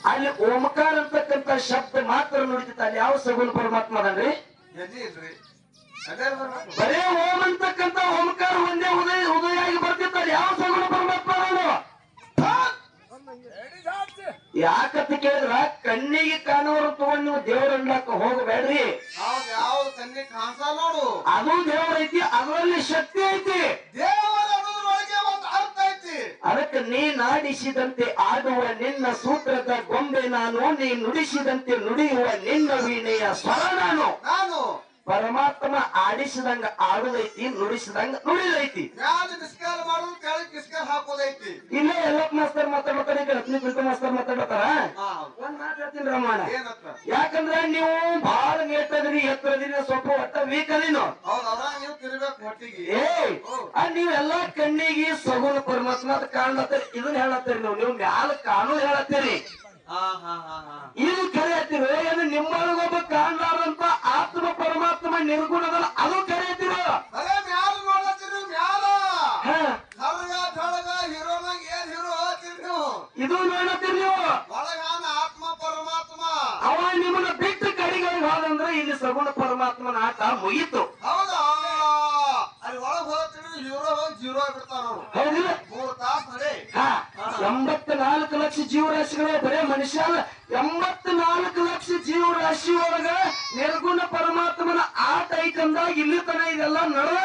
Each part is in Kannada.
ಅಲ್ಲಿ ಓಂಕಾರ ಅಂತಕ್ಕಂತ ಶಬ್ದ ಮಾತ್ರ ನುಡಿತೈತೆ ಅಲ್ಲಿ ಯಾವ ಸಗುಣ ಪರಮಾತ್ಮ ಅದನ್ರಿ? ಬರೇ ಓಂ ಅಂತಕ್ಕಂತ ಓಂಕಾರ ಒಂದೇ ಉದಯ ಉದಯ ಆಗಿ ಬರ್ತಿತ್ತು. ಅಲ್ಲಿ ಯಾವ ಸಗುಣ ಪರಮಾತ್ಮ ಅದನ್ನು ಯಾಕಂತ ಕೇಳಿದ್ರ ಕಣ್ಣಿಗೆ ಕಾಣೋರು ತಗೊಂಡ್ ನೀವು ದೇವ್ರ ಅನ್ಲಾಕ ಹೋಗಬೇಡ್ರಿ. ಅದು ದೇವರ ಐತಿ ಅದರಲ್ಲಿ ಶಕ್ತಿ ಐತಿ. ದೇವರ ಅನ್ನೋದ್ರೊಳಗೆ ಒಂದು ಅರ್ಥ ಐತಿ. ಅದಕ್ಕೆ ನೀ ನಾಡಿಸಿದಂತೆ ಆಡುವ ನಿನ್ನ ಸೂತ್ರದ ನಾನು ನೀ ನುಡಿಸಿದಂತೆ ನುಡಿಯುವ ನಿನ್ನ ವೀಣೆಯ ಸ್ವರ ನಾನು. ನಾನು. ಪರಮಾತ್ಮ ಆಡಿಸಿದಂಗ ಆಡುದೈತಿ ನುಡಿಸಿದಂಗ ನುಡಿದೈತಿ. ಇಲ್ಲೇ ಎಲ್ಲಪ್ಪ ಮಾಸ್ತರ್ ಮಾತಾಡ್ತಾರೆ ಈಗ ರತ್ನಿ ಕುರಿತು ಮಾಸ್ತರ್ ಮಾತಾಡ್ತಾರ ಒಂದ್ ಮಾತಾಡ್ತೀನಿ ಹೇಳ್ತೀನಿ ರಮಣ ಯಾಕಂದ್ರ ನೀವು ಬಹಳ ನೇತದ್ರಿ ಎತ್ತರದಿನ ಸ್ವಲ್ಪ ಒಟ್ಟ ವೀಕ್ ಅದಿನು. ಏ ಆ ನೀವೆಲ್ಲಾ ಕಣ್ಣಿಗೆ ಸಗುಣ ಪರಮಾತ್ಮ ಅದ್ ಕಾಣ್ಲತ್ತೀರಿ ಇದನ್ನ ಹೇಳತ್ತೀರಿ ನೀವು. ನೀವು ಮ್ಯಾಲ ಕಾಣು ಹೇಳತ್ತೀರಿ. ಇದು ಕರೆ ಏನು ನಿಮ್ಮೊಳಗೊಬ್ಬ ಕಾಣಲಾರಂತ ಆತ್ಮ ಪರಮಾತ್ಮ ನಿರ್ಗುಣದಲ್ಲ ಅದು ಕರೆ ಇದು ನೋಡತ್ತೀರಿ ನೀವು. ಒಳಗಾನ ಆತ್ಮ ಪರಮಾತ್ಮ. ಅವ ನಿಮ್ಮನ್ನ ಬಿಟ್ಟು ಕಡಿಗಳಿಗೆ ಹೋದಂದ್ರೆ ಇಲ್ಲಿ ಸಗುಣ ಪರಮಾತ್ಮನ ಆಟ ಮುಗೀತು ಹೌದಾ ಅಲ್ಲಿ ಒಳಗ್ ಹೋಗ್ತೀರಿ ಹೀರೋ ಹೋಗಿ ಜೀರೋ ಬಿಡ್ತಾರ ಅವ್ರು ಹೌದಿಲ್ಲ ಮೂರ್ ತಾಸ್ ನಡೆ ಹಾ ಎಂಬತ್ನಾಲ್ಕು ಲಕ್ಷ ಜೀವರಾಶಿಗಳೇ ಬರೇ ಮನುಷ್ಯ ಎಂಬತ್ ಎಂಬತ್ನಾಲ್ಕು ಲಕ್ಷ ಜೀವರಾಶಿ ಒಳಗ ನಿರ್ಗುಣ ಪರಮಾತ್ಮನ ಆಟ ಐತಂದಾಗ ಇಲ್ಲಿ ತನ ಇದೆಲ್ಲ ನಡೆದ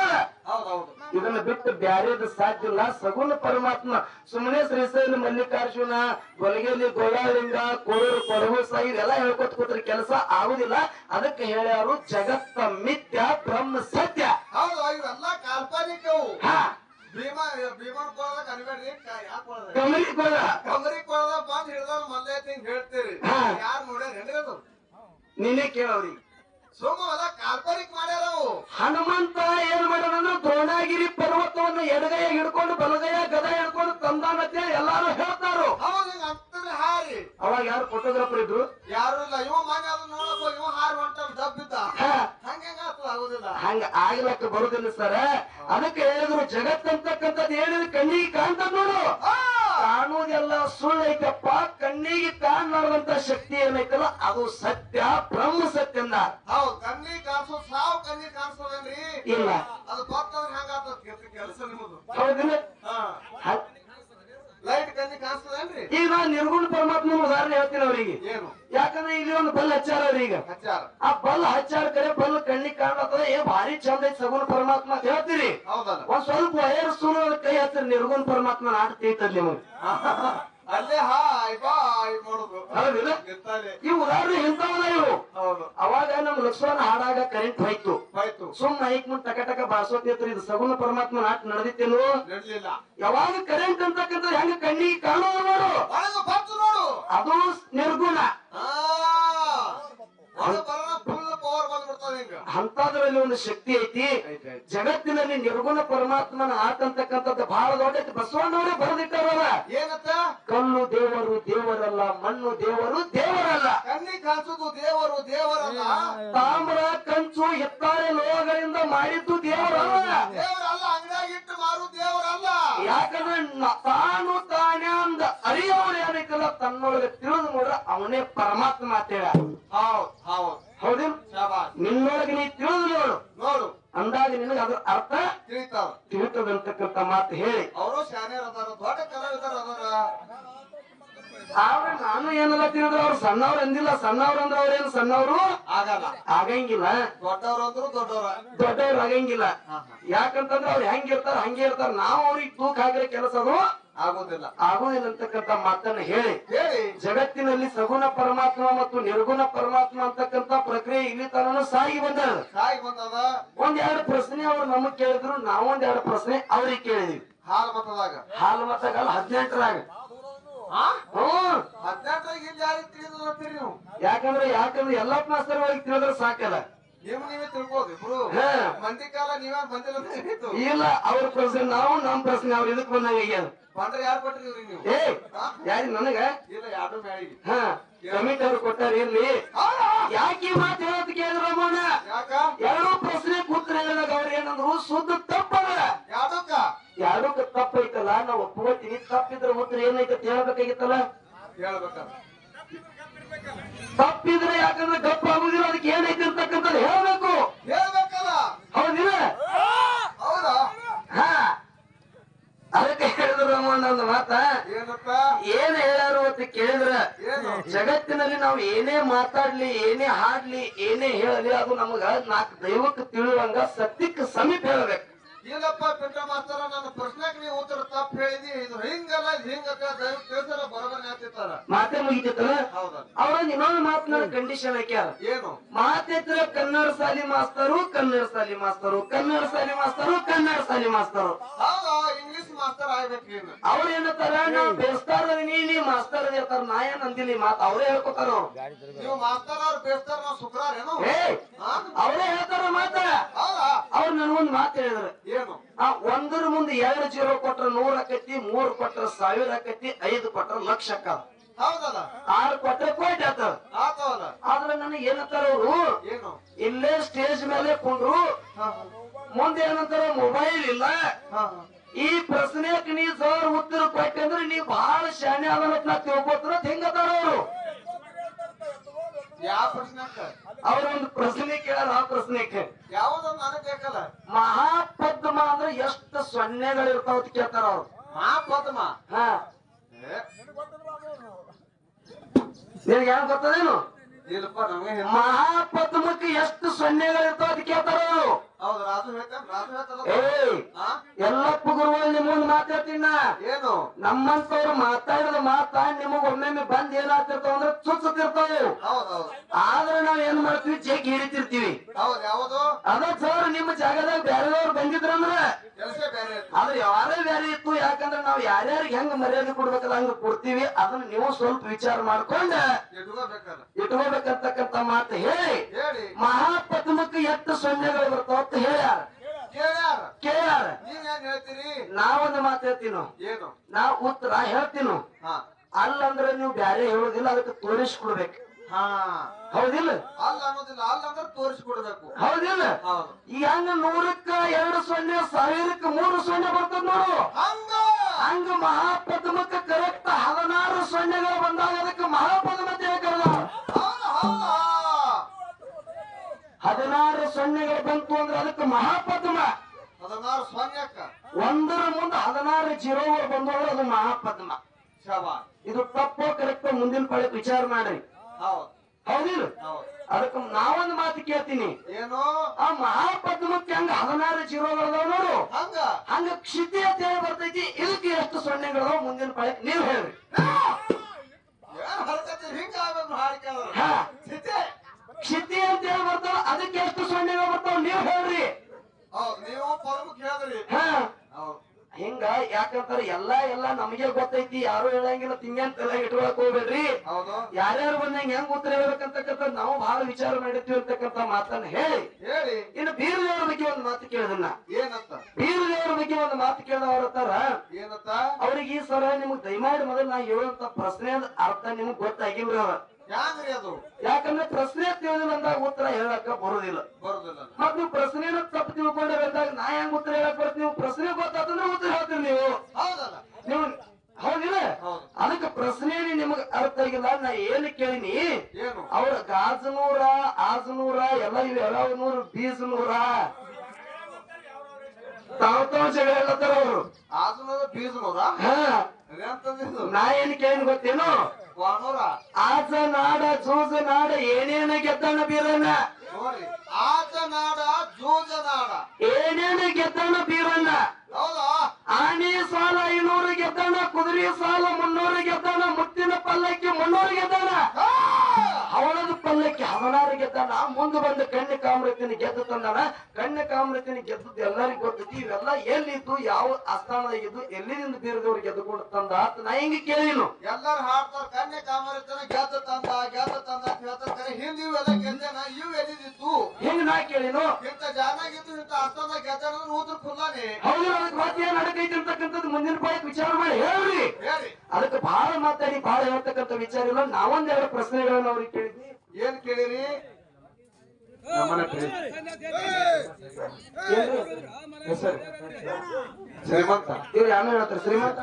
ಇದನ್ನ ಬಿಟ್ಟು ಬ್ಯಾರೇದ ಸಾಧ್ಯ ಇಲ್ಲ. ಸಗುಣ ಪರಮಾತ್ಮ ಸುಮ್ಮನೆ ಶ್ರೀಶೈಲ ಮಲ್ಲಿಕಾರ್ಜುನ ಗೊಲಗೇಲಿ ಗೋಳಾಲಿಂಗ ಕೊರೂರು ಕೊಡಗು ಸಾಯಿ ಎಲ್ಲ ಹೇಳ್ಕೊತ ಕೂತ್ರೆ ಕೆಲಸ ಆಗುದಿಲ್ಲ. ಅದಕ್ಕೆ ಹೇಳ್ಯಾರು ಜಗತ್ತ ಮಿಥ್ಯ ಬ್ರಹ್ಮ ಸತ್ಯ. ಹೌದು ಇವೆಲ್ಲ ಕಾಲ್ಪನಿಕವು. ಭೀಮ ಭೀಮನ್ ಕೊಳದಾಗ ಅನ್ಬೇಡ್ರಿ ಯಾಕೆ ಕೊಳದ ಕಮಲಿ ಕೊಡ ಕಮರಿ ಕೊಳದಾಗ ಬಂದ್ ಹಿಡ್ದಾರ ಮಲ್ಲೆ ಹಿಂಗ್ ಹೇಳ್ತೀರಿ. ಯಾರ್ ನೋಡ್ಯಾರ ಹೆಂಗದು ನಿನ್ನೆ ಕೇಳವ್ರಿ ಸುಮ್ಮ ಅದ ಕಾಲ್ಪನಿಕ ಮಾಡ್ಯಾರ ಅವು. ಹನುಮಂತ ಏನ್ ಮಾಡೋದಂದ್ರೆ ದ್ರೋಣಾಗಿರಿ ಪರ್ವತವನ್ನು ಎಡಗೈ ಹಿಡ್ಕೊಂಡು ಬಲಗೈಯ ಗದ ಹಿಡ್ಕೊಂಡು ತಂದಾನತ್ತೆ ಎಲ್ಲಾರು ಹೇಳ್ತಾರು. ಹೌದು ಹಿಂಗ ಹಾರಿ. ಅವಾಗ ಯಾರು ಫೋಟೋಗ್ರಾಫರ್ ಇದ್ರು? ಯಾರು? ಹಂಗ ಆಗ್ಲಕ್ಕ ಬರುದಿಲ್ಲ ಸರ. ಅದಕ್ಕೆ ಹೇಳಿದ್ರು ಜಗತ್ತಂತಕ್ಕಂಥದ್ದು ಹೇಳಿದ್ರೆ ಕಣ್ಣಿಗೆ ಕಾಣ್ತದ ನೋಡು. ಆ, ಸುಳ್ಳು ಸುಳ್ಳೈತಪ್ಪ ಕಣ್ಣಿಗೆ ಕಾಣಲಾರದಂತ ಶಕ್ತಿ ಏನೈತಲ್ಲ ಅದು ಸತ್ಯ ಬ್ರಹ್ಮ ಸತ್ಯ ಅಂದ. ಹೌದು ಕಣ್ಣಿಗೆ ಕಾಣಿಸೋ ಸಾವು ಕಣ್ಣಿಗೆ ಕಾಣಿಸೋದನ್ರಿ? ಇಲ್ಲ. ಅದು ಗೊತ್ತಂದ್ರೆ ಹೆಂಗ ಆಗ್ತದ ಕೆಲಸ ನಿಮ್ಮದು. ಹೌದಿಲ್ಲ ಹಾ ಹ- ಲೈಟ್ ಕಣ್ಣಿ ಕಾಣಿಸ್ತದೇನ್ರಿ ಈಗ ನಾನು ನಿರ್ಗುಣ ಪರಮಾತ್ಮ ಉದಾಹರಣೆ ಹೇಳ್ತೀನಿ ಅವರಿಗೆ. ಯಾಕಂದ್ರೆ ಇಲ್ಲಿ ಒಂದು ಬಲ್ ಹಚ್ಚಾರ ಅವ್ರೀಗ ಆ ಬಲ್ ಹಚ್ಚಾರ ಕರೆ ಬಲ್ ಕಣ್ಣಿಗೆ ಕಾಣತ್ತದ ಏ ಭಾರಿ ಚಂದ ಐತಿ ಸಗುಣ ಪರಮಾತ್ಮ ಅಂತ ಹೇಳ್ತೀರಿ. ಒಂದ್ ಸ್ವಲ್ಪ ವಯರ್ ಕೈ ಹತ್ತಿರ ನಿರ್ಗುಣ ಪರಮಾತ್ಮ ಆಟ ತೈತದ ನಿಮಗೆ ಅಲ್ಲೇ ಹಾಯ್ ಬಾಯ್ ಮಾಡೋದು. ಹೌದಿಲ್ಲ? ಇರ್ತಾರೆ ಈ ಉದಾಹರಣೆ ಇಂಥವಲ್ಲ ಇವು ಹೌದು. ಅವಾಗ ನಮ್ ಲಕ್ಷ್ಮಣ ಹಾಡಾಗ ಕರೆಂಟ್ ಹೋಯ್ತು. ಹೋಯ್ತು. ಸುಮ್ಮನೆ ಮೈಕ್ ಮುಂದ್ ಟಕ ಟಕ ಬಾರ್ಸೋತಿತ್ತು ಇದು ಸಗುಣ ಪರಮಾತ್ಮ ನಾಟ್ ನಡೆದಿತ್ತೇನು? ನಡ್ಲಿಲ್ಲ. ಯಾವಾಗ ಕರೆಂಟ್ ಅಂತಕ್ಕಂಥ ಹೆಂಗ ಕಣ್ಣಿಗೆ ಕಾಣೋದು ನೋಡು. ಒಳಗ ನೋಡು. ಅದು ನಿರ್ಗುಣ. ಅಂತದ್ರಲ್ಲಿ ಒಂದು ಶಕ್ತಿ ಐತಿ. ಜಗತ್ತಿನಲ್ಲಿ ನಿರ್ಗುಣ ಪರಮಾತ್ಮನ ಆಟ ಅಂತಕ್ಕಂಥದ್ದು ಬಹಳ ದೊಡ್ಡ ಐತಿ. ಬಸವಣ್ಣವರೇ ಬರೆದಿಟ್ಟಾರಲ್ಲ ಏನತ್ತ? ಕಲ್ಲು ದೇವರು ದೇವರಲ್ಲ ಮಣ್ಣು ದೇವರು ದೇವರಲ್ಲ. ಕಣ್ಣಿ ಕಾಣಿಸೋದು ದೇವರು ದೇವರಲ್ಲ. ತಾಮ್ರ ಕಂಚು ಹೆತ್ತಾರೆ ಲೋಹಗಳಿಂದ ಮಾಡಿದ್ದು ದೇವರಲ್ಲ. ದೇವರಲ್ಲ ಅಂಗಡಿಯಾಗ ಇಟ್ಟು ಮಾರು ದೇವರಲ್ಲ. ಯಾಕಂದ್ರೆ ತಾನು ತಾನೇ ಅಂದ ಅರಿಯವರು ಏನೈತಲ್ಲ ತನ್ನೊಳಗೆ ತಿಳಿದು ನೋಡ್ರ ಅವನೇ ಪರಮಾತ್ಮ ಅಂತೇಳ ಹೌದ್ ಹೌದ್. ಶಾಬಾಸ್ ನಿನ್ನೊಳಗೆ ನೀ ತಿಳಿದು ನೋಡು. ನೋಡು. ಅಂದಾಗ ನಿನಗೆ ಅದ್ರ ಅರ್ಥ? ತಿಳಿತಾವ. ತಿಳಿತದಂತಕ್ಕಂಥ ಮಾತು ಹೇಳಿ. ಅವರು ಅದಾರ ದೊಡ್ಡ ಕಲಾವಿದರು ಅದಾರ. ಆದ್ರೆ ನಾನು ಏನಲ್ಲ ತಿಳಿದ್ರು ಅವ್ರು ಸಣ್ಣವ್ರು ಅಂದಿಲ್ಲ ಸಣ್ಣವ್ರು ಅಂದ್ರೆ ಅವ್ರೇನು ಸಣ್ಣವ್ರು ಆಗಲ್ಲ. ಆಗಂಗಿಲ್ಲ. ದೊಡ್ಡವ್ರು ಅಂದ್ರು ದೊಡ್ಡವ್ರ. ದೊಡ್ಡವ್ರು ಆಗಂಗಿಲ್ಲ. ಯಾಕಂತಂದ್ರೆ ಅವ್ರು ಹೆಂಗಿರ್ತಾರ ಹಂಗೆ ಇರ್ತಾರ ನಾವು ಅವ್ರಿಗೆ ತೂಕ ಹಾಕಿರೋ ಕೆಲಸ ಅದು ಆಗೋದಿಲ್ಲ. ಆಗೋದಿಲ್ಲ ಮಾತನ್ನ ಹೇಳಿ. ಹೇಳಿ. ಜಗತ್ತಿನಲ್ಲಿ ಸಗುಣ ಪರಮಾತ್ಮ ಮತ್ತು ನಿರ್ಗುಣ ಪರಮಾತ್ಮ ಅಂತಕ್ಕಂತ ಪ್ರಕ್ರಿಯೆ ಇಲ್ಲಿ ತನನು ಸಾಗಿ ಬಂದ ಸಾಗಿ ಬಂದದ. ಒಂದ್ ಎರಡು ಪ್ರಶ್ನೆ ಅವ್ರು ನಮಗ್ ಕೇಳಿದ್ರು ನಾವೊಂದ್ ಎರಡು ಪ್ರಶ್ನೆ ಅವ್ರಿಗೆ ಕೇಳಿದ್ವಿ. ಹಾಲ್ ಮತದಾಗ. ಹಾಲ್ ಮತಗಲ್ಲ ಹದಿನೆಂಟರಾಗ. ಹದಿನೆಂಟರಾಗ ಇಲ್ಲಿ ಯಾರಿಗೆ ತಿಳಿದು ನೋಡ್ತೀರಿ ನೀವು? ಯಾಕಂದ್ರೆ ಯಾಕಂದ್ರೆ ಎಲ್ಲ ಮಾಸ್ತರ್ ಒಳಗೆ ತಿಳಿದ್ರೆ ಸಾಕಲ್ಲ. ನಿಮ್ ನೀವೇ ತಿಳ್ಕೋದು ಇಬ್ರು. ಹಾ. ಮಂದಿ ಕಾಲ ನೀವೇ ಬಂದಿಲ್ಲ ಅಂತ ಹೇಳಿತ್ತು. ಇಲ್ಲ ಅವ್ರ ಪ್ರಶ್ನೆ ನಾವು ನಮ್ ಪ್ರಶ್ನೆ ಅವ್ರ ಇದಕ್ ಬಂದಾಗ ಆಗ್ಯಾದ? ಬಂದ್ರೆ ಯಾರು ಕೊಟ್ಟಿರಿ ನೀವು? ಏ ಯಾರಿ ನನಗ? ಇಲ್ಲ ಯಾರು ಮ್ಯಾಳಿಗೆ ಹಾ ಕಮಿಟಿ ಅವ್ರು ಕೊಟ್ಟಾರ ಇರ್ಲಿ. ಯಾಕೆ ಮಾತು ಹೇಳೋದ್ ಕೇಳಿದ್ರ ರಮಣ? ಯಾಕ? ಎರಡು ಪ್ರಶ್ನೆ ಕೂತ್ರ ಹೇಳಿದಾಗ ಅವ್ರ ಏನಂದ್ರು ಸುದ್ದ ತಪ್ಪದ. ಯಾವ್ದಕ್ಕ? ಎರಡಕ್ಕ ತಪ್ಪೈತಲ್ಲ? ಐತಲ್ಲ ನಾವ್ ಒಪ್ಕೋತೀವಿ ತಪ್ಪಿದ್ರ ಉತ್ತರ ಏನೈತೆ ಹೇಳ್ಬೇಕಾಗಿತ್ತಲ್ಲ? ಹೇಳ್ಬೇಕ ತಪ್ಪಿದ್ರೆ ಯಾಕಂದ್ರೆ ಗಪ್ಪ ಆಗುದಿಲ್ಲ ಅದಕ್ಕೆ ಏನೈತಿ ಹೇಳಬೇಕು ಹೇಳ್ಬೇಕು. ಹೇಳ್ಬೇಕಲ್ಲ. ಹೌದಿಲ್ಲ? ಹೌದಾ? ಹಾ. ಅದಕ್ಕೆ ಹೇಳಿದ್ರು ರಮಣ್ಣ ಒಂದು ಮಾತ. ಏನ್ ಹೇಳ್ಯಾರು ಅಂತ ಕೇಳಿದ್ರ? ಜಗತ್ತಿನಲ್ಲಿ ನಾವು ಏನೇ ಮಾತಾಡ್ಲಿ ಏನೇ ಹಾಡ್ಲಿ ಏನೇ ಹೇಳಲಿ ಅದು ನಮಗ ನಾಲ್ಕು ದೈವಕ್ಕೆ ತಿಳಿಯುವಂಗ ಸತ್ಯಕ್ಕೆ ಸಮೀಪ ಹೇಳ್ಬೇಕು. ಏನಪ್ಪ ಪಿಂಟ ಮಾಡ್ತಾರ ನನ್ನ ಪ್ರಶ್ನೆಗೆ ನೀವು ಉತ್ತರ ತಪ್ಪು ಹೇಳಿದಿ. ಇದು ಹಿಂಗಲ್ಲ ಇದು ಹಿಂಗಕ್ಕ ದಯವಿಟ್ಟು ತಿಳಿಸರ ಬರೋಬರಿ ಮಾತೆ ಮಾತೇ ಮುಗಿತೈತಲ್ಲ? ಹೌದಾ. ಅವ್ರ ಇನ್ನೊಂದು ಮಾತನಾಡ ಕಂಡೀಷನ್ ಹಾಕ್ಯಾರ. ಏನು? ಮಾತೆತ್ರ ಕನ್ನಡ ಸಾಲಿ ಮಾಸ್ತರು ಕನ್ನಡ ಸಾಲಿ ಮಾಸ್ತರು ಕನ್ನಡ ಸಾಲಿ ಮಾಸ್ತರು ಕನ್ನಡ ಸಾಲಿ ಮಾಸ್ತರು. ಹೌದಾ. ಮಾಸ್ತರ ಅವ್ರ ಏನಂತಾರ ನಾವ್ ಬೇಸ್ತಾರ ನೀ ನೀ ಮಾಸ್ತರ್ ಇರ್ತಾರ ನಾ ಏನ್ ಅಂದಿಲ್ಲ ಮಾತ? ಅವ್ರೇ ಹೇಳ್ಕೊತಾರ ಅವ್ರು. ನೀವು ಮಾಸ್ತರ ಅವ್ರ ಬೇಸ್ತಾರ ನಾವು ಶುಕ್ರಾರ ಏನೋ? ಅವರೇ ಹೇಳ್ತಾರ ಮಾತ ಅವ್ರ ನನ್ಗೊಂದ್ ಮಾತು ಹೇಳಿದ್ರು. ಏನು? ಆ ಒಂದರ ಮುಂದೆ ಎರಡು ಜೀರೋ ಕೊಟ್ರ ನೂರ್ ಆಕತಿ ಮೂರ್ ಕೊಟ್ರ ಸಾವಿರ ಆಕತಿ ಐದು ಕೊಟ್ರ ಲಕ್ಷ ಹೌದಲ್ಲ? ಆರು ಕೊಟ್ರ ಕೋಟಿ ಆತ ಆದ್ರೆ ನನಗೆ ಏನಂತಾರ ಅವ್ರು? ಇಲ್ಲೇ ಸ್ಟೇಜ್ ಮೇಲೆ ಕುಂಡ್ರು. ಮುಂದೆ ಏನಂತಾರ? ಮೊಬೈಲ್ ಇಲ್ಲ. ಈ ಪ್ರಶ್ನೆಕ್ ನೀ ಸರ್ ಉತ್ತರ ಕೊಟ್ಟೆ ಅಂದ್ರೆ ನೀ ಬಹಳ ಶಾಣೆ ಅದನ್ನ ತಿಳ್ಕೊತಾರೆ ಅವ್ರೊಂದು ಅವರು? ಯಾವ ಪ್ರಶ್ನೆಕ? ಅವ್ರ ಒಂದು ಪ್ರಶ್ನೆ ಕೇಳಲ್ಲ ಆ ಪ್ರಶ್ನೆಗೆ ಯಾವ್ದೊಂದು ನನಗೆ ಬೇಕಲ್ಲ ಮಹಾಪದ್ಮ ಅಂದ್ರೆ ಎಷ್ಟು ಸೊನ್ನೆಗಳಿರ್ತಾವ ಅಂತ ಕೇಳ್ತಾರ ಅವ್ರು. ಮಹಾಪದ್ಮ? ಹಾ. ನಿನಗೆ ಹೆಂಗ್ ಗೊತ್ತದೇನು? ಇಲ್ಲಪ್ಪ ನಮಗೆ ಹೆಮ್ಮೆ. ಮಹಾಪದ್ಮಕ್ಕೆ ಎಷ್ಟು ಸೊನ್ನೆಗಳಿರ್ತಾವ ಅಂತ ಕೇಳ್ತಾರ? ಹೌದು ರಾಜು ಹೇಳ್ತಾನ ರಾಜು ಹೇಳ್ತಾನ ಏಯ್? ಎಲ್ಲಪ್ಪ ಗುರುಗಳು ನಿಮ್ಮ ಮುಂದೆ ಮಾತಾಡ್ತೀನಿ ನಾ. ಏನು? ನಮ್ಮಂತವ್ರು ಮಾತಾಡಿದ ಮಾತಾ ನಿಮಗ್ ಒಮ್ಮೊಮ್ಮೆ ಬಂದ್ ಏನಾಗ್ತಿರ್ತಾವ ಅಂದ್ರೆ ಚುಚ್ಚುತ್ತಿರ್ತಾವ. ಆದ್ರೆ ನಾವ್ ಏನ್ ಮಾಡ್ತೀವಿ? ಜಗ್ಗಿ ಹಿಡಿತಿರ್ತೀವಿ. ಹೌದ್ ಯಾವುದು? ಅದ ಸರ್ ನಿಮ್ಮ ಜಾಗದಾಗ ಬೇರೆದವ್ರು ಬಂದಿದ್ರಂದ್ರ ಕೆಲಸ ಬೇರೆ ಇತ್ತು ಆದ್ರೆ ಯಾರೇ ಬೇರೆ ಇತ್ತು ಯಾಕಂದ್ರೆ ನಾವು ಯಾರ್ಯಾರಿಗೆ ಹೆಂಗ್ ಮರ್ಯಾದೆ ಕೊಡ್ಬೇಕಲ್ಲ ಹಂಗ ಕೊಡ್ತೀವಿ ಅದನ್ನ ನೀವು ಸ್ವಲ್ಪ ವಿಚಾರ ಮಾಡ್ಕೊಂಡ ಇಟ್ಕೋಬೇಕಂತಕ್ಕಂತ ಮಾತು ಹೇಳಿ. ಹೇಳಿ. ಮಹಾಪದ್ಮಕ್ಕೆ ಎಷ್ಟು ಸೊನ್ನೆಗಳು ಬರ್ತಾವ ಅಂತ ಹೇಳ್ಯಾರ. ಕೇಳ್ಯಾರ. ನಾವೊಂದು ಮಾತು ಹೇಳ್ತೀನೋ? ನಾವು ಉತ್ತರ ಹೇಳ್ತೀನೋ? ಅಲ್ಲಂದ್ರೆ ನೀವು ಬ್ಯಾರೆ ಹೇಳುದಿಲ್ಲ ಅದಕ್ಕೆ ತೋರಿಸ್ಕೊಡ್ಬೇಕು. ಹೌದಿಲ್ಲ? ಅಲ್ಲ ಅನ್ನೋದಿಲ್ಲ. ಅಲ್ಲ ಅಂದ್ರೆ ತೋರಿಸ್ಕೊಡ್ಬೇಕು. ಹೌದಿಲ್ಲ? ಹೌದು. ಈಗ ಹಂಗ ನೂರಕ್ಕ ಎರಡು ಸೊನ್ನೆ ಸಾವಿರಕ್ಕ ಮೂರು ಸೊನ್ನೆ ಬರ್ತದ ನೋಡು. ಹಂಗ? ಹಂಗ ಮಹಾಪದ್ಮಕ್ಕ ಕರೆಕ್ಟ್ ಹದಿನಾರು ಸೊನ್ನೆಗಳು ಬಂದಾಗ ಅದಕ್ಕೆ ಮಹಾಪದ್ಮ ಹೌದಾ ಹದಿನಾರು ಸೊನ್ನೆಗಳು ಬಂತು ಅಂದ್ರೆ ಅದಕ್ಕೆ ಮಹಾಪದ್ಮ. ಹದಿನಾರು ಸೊನ್ನೆಕ್ಕ? ಒಂದರ ಮುಂದೆ ಹದಿನಾರು ಜೀರೋಗಳು ಬಂದವರು ಅದು ಮಹಾಪದ್ಮ. ಇದು ತಪ್ಪು ಕರೆಕ್ಟ್ ಮುಂದಿನ ಪಳಕ್ ವಿಚಾರ ಮಾಡ್ರಿ. ಹೌದಿಲ್ಲ ಹೌದ್. ಅದಕ್ಕೆ ನಾವೊಂದು ಮಾತು ಕೇಳ್ತೀನಿ. ಏನು? ಆ ಮಹಾಪದ್ಮಕ್ಕೆ ಹಂಗ ಹದಿನಾರು ಜೀರೋಗಳದಾವ ನೋಡು. ಹಂಗ? ಹಂಗ ಕ್ಷಿತಿ ಅಂತ ಹೇಳಿ ಬರ್ತೈತಿ. ಇದಕ್ಕೆ ಎಷ್ಟು ಸೊನ್ನೆಗಳದಾವ ಮುಂದಿನ ಪಳಕ್ ನೀವ್ ಹೇಳ್ರಿ. ಕ್ಷಿತಿ. ಅಂತ ಹೇಳಿ ಬರ್ತಾವ ಅದಕ್ಕೆ ಎಷ್ಟು ಸೊನ್ನೆಗಳು ಬರ್ತಾವ ನೀವ್ ಹೇಳ್ರಿ. ನೀವು ಹಾ. ಹಿಂಗ ಯಾಕಂತಾರ ಎಲ್ಲಾ ಎಲ್ಲಾ ನಮಗೆ ಗೊತ್ತೈತಿ ಯಾರು ಹೇಳಂಗಿಲ್ಲ ತಿಂಗಂತ ಇಟ್ಕೊಳಕ್ ಹೋಗ್ಬೇಡ್ರಿ. ಹೌದು. ಯಾರ್ಯಾರು ಬಂದಂಗ ಹೆಂಗ್ ಉತ್ತರ ಹೇಳ್ಬೇಕಂತಕ್ಕಂತ ನಾವು ಬಹಳ ವಿಚಾರ ಮಾಡಿರ್ತೀವಿ ಅಂತಕ್ಕಂತ ಮಾತನ್ನ ಹೇಳಿ. ಹೇಳಿ. ಇನ್ನು ಬೀರದೇವ್ರ ಬಗ್ಗೆ ಒಂದು ಮಾತು ಕೇಳಿದನ್ನ. ಏನಂತ? ಬೀರದೇವ್ರ ಬಗ್ಗೆ ಒಂದು ಮಾತು ಕೇಳಿದವ್ರ ಹತ್ತಾರ? ಏನಂತ? ಅವ್ರಿಗೆ ಈ ಸರ ನಿಮ್ಗೆ ದಯಮಾಡಿ ಮೊದಲು ನಾ ಹೇಳುವಂತ ಪ್ರಶ್ನೆ ಅರ್ಥ ನಿಮ್ಗೆ ಗೊತ್ತಾಗಿಲ್ರಿ ಅವ ಹ್ಯಾಂಗ್ರಿ ಅದು? ಯಾಕಂದ್ರೆ ಪ್ರಶ್ನೆ ತಿಳಿದು ಬಂದಾಗ ಉತ್ತರ ಹೇಳಕ್ಕ ಬರುದಿಲ್ಲ. ಬರುದಿಲ್ಲ ಮತ್ ನೀವು ಪ್ರಶ್ನೆನ ತಪ್ಪು ತಿಳ್ಕೊಂಡೆ ಬಂದಾಗ ನಾ ಹೆಂಗ್ ಉತ್ತರ ಹೇಳಕ್ ಬರ್ತೀನಿ? ನೀವು ಪ್ರಶ್ನೆ ಗೊತ್ತಾತಂದ್ರೆ ಉತ್ತರ ಹೇಳ್ತೀರಿ ನೀವು. ಹೌದಲ್ಲ. ನೀವು ಹೌದಿಲ್ಲ? ಅದಕ್ಕೆ ಪ್ರಶ್ನೆ ನಿಮಗ್ ಅರ್ಥ ಆಗಿಲ್ಲ. ನಾ ಏನ್ ಕೇಳಿನಿ? ಏನು? ಅವ್ರ ಗಾಜನೂರ ಆಜನೂರ ಎಲ್ಲ ಇವ್. ಯಾವ ನೂರು ಬೀಜನೂರ. ತಾವ್ ತಾವ್ ಜಗಳ ಹೇಳತ್ತಾರ ಅವ್ರು. ಹಾ. ಎಂತದಿದು ನಾ ಏನ್ ಕೇಳಿನ ಗೊತ್ತೇನು? ಆಜ ನಾಡ ಜೂಜ ನಾಡ ಏನೇನ ಗೆದ್ದಣ ಬೀರಣ್ಣ? ಆಚ ನಾಡ ಜೂಜ ನಾಡ. ಏನೇನ ಗೆದ್ದಣ ಬೀರಣ್ಣ? ಆನೆ ಸಾಲ ಐನೂರು ಗೆದ್ದಣ್ಣ ಕುದುರೆ ಸಾಲ ಮುನ್ನೂರು ಗೆದ್ದಣ್ಣ ಮುತ್ತಿನ ಪಲ್ಲಕ್ಕಿ ಮುನ್ನೂರು ಗೆದ್ದಣ್ಣ ಆ! ಪಲ್ಲಕ್ಕೆ ಹವನಾರು ಗೆದ್ದಾನ ಮುಂದೆ ಬಂದು ಕಣ್ಣು ಕಾಮ್ರತಿನ ಗೆದ್ದು ತಂದಾನ ಕಣ್ಣು ಕಾಮ್ರತಿನ ಗೆದ್ದದ್ದು ಎಲ್ಲರಿಗೂ ಗೊತ್ತೈತಿ ಇವೆಲ್ಲ ಎಲ್ಲಿದ್ದು ಯಾವ ಆಸ್ಥಾನದಾಗಿದ್ದು ಎಲ್ಲಿಂದ ಬೀರದವ್ರು ಗೆದ್ದುಕೊಂಡು ತಂದ ಅಂತ ನಾ ಹಿಂಗೆ ಕೇಳಿನು ಎಲ್ಲರೂ ಹಾಡ್ತಾರ ಕಣ್ಣು ಕಾಮರಿತನ ಗೆದ್ದು ತಂದ ಗೆದ್ದು ತಂದ ಅಂತ ಹೇಳ್ತಾರ. ಹಿಂದ್ ಇವೆಲ್ಲ ಗೆದ್ದನ ಇವು ಎಲ್ಲಿದ್ದು ಹಿಂಗ ನಾ ಕೇಳಿನು ಇಂತ ಜಾನಾಗಿದ್ದು ಇಂತ ಅಷ್ಟೊಂದ ಗೆದ್ದನ ನೂದ್ರ ಖುಲ್ಲಾನೆ ಹೌದು ನನಗೆ ಮಾತು ಏನ್ ನಡಕೈತಿ ಮುಂದಿನ ವಿಚಾರ ಮಾಡಿ ಹೇಳ್ರಿ. ಹೇಳಿ ಅದಕ್ಕೆ ಬಹಳ ಮಾತಾಡಿ ಬಹಳ ಹೇಳ್ತಕ್ಕಂಥ ವಿಚಾರ ಇಲ್ಲ. ನಾವೊಂದೆರಡು ಪ್ರಶ್ನೆಗಳನ್ನ ಅವ್ರಿಗೆ ಕೇಳಿದ್ವಿ. ಏನ್ ಕೇಳಿರಿ? ಶ್ರೀಮಂತ. ಇವ್ರು ಯಾರು ಹೇಳ್ತಾರೆ? ಶ್ರೀಮಂತ